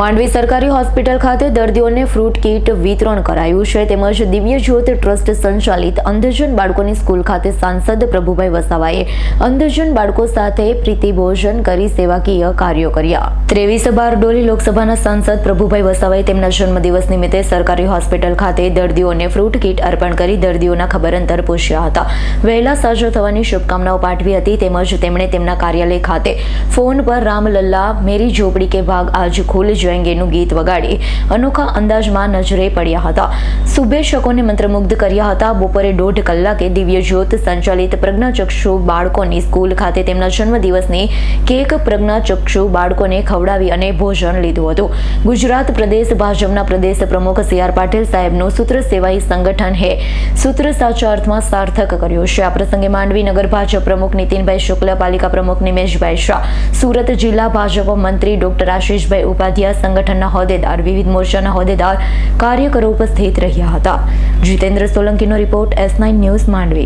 માંડવી સરકારી હોસ્પિટલ ખાતે દર્દીઓને ફ્રૂટ કીટ વિતરણ કરાયું છે. તેમજ દિવ્ય જ્યોત ટ્રસ્ટ સંચાલિત અંધજન બાળકોની સ્કૂલ ખાતે સાંસદ પ્રભુભાઈ વસાવાએ અંધજન બાળકો સાથે પ્રીતિભોજન કરી સેવાકીય કાર્યો કર્યા. ત્રેવીસ બાર ડોલી લોકસભાના સાંસદ પ્રભુભાઈ વસાવાએ તેમના જન્મદિવસ નિમિત્તે સરકારી હોસ્પિટલ ખાતે દર્દીઓને ફ્રૂટ કીટ અર્પણ કરી દર્દીઓના ખબર અંતર પૂછ્યા હતા. વહેલા સાજા થવાની શુભકામનાઓ પાઠવી હતી. તેમજ તેમણે તેમના કાર્યાલય ખાતે ફોન પર રામલલ્લા, મેરી ઝોપડી કે ભાગ આજ ખુલ જાયંગેનું ગીત વગાડી અનોખા અંદાજમાં નજરે પડ્યા હતા. શુભેચ્છકોને મંત્રમુગ્ધ કર્યા હતા. બપોરે દોઢ કલાકે દિવ્ય જ્યોત સંચાલિત પ્રજ્ઞાચક્ષુ બાળકોની સ્કૂલ ખાતે તેમના જન્મદિવસની કેક પ્રજ્ઞાચક્ષુ બાળકોને ખવડાવી અને ભોજન લીધું હતું. ગુજરાત પ્રદેશ ભાજપના પ્રદેશ પ્રમુખ સી આર પાટીલ સાહેબનું સૂત્ર સેવાઈ સંગઠન હે સૂત્ર સાચા અર્થમાં સાર્થક કર્યું છે. આ પ્રસંગે માંડવી નગર ભાજપ પ્રમુખ નીતિનભાઈ શુક્લ, પાલિકા પ્રમુખ નિમેશભાઈ શાહ, સુરત જિલ્લા ભાજપ મંત્રી ડોક્ટર આશીષભાઈ ઉપાધ્યાય સંગઠનના હોદ્દેદાર, વિવિધ મોરચાના હોદ્દેદાર, કાર્યકરો ઉપસ્થિત રહ્યા હતા. Jitendra સોલંકીનો report S nine news Mandvi.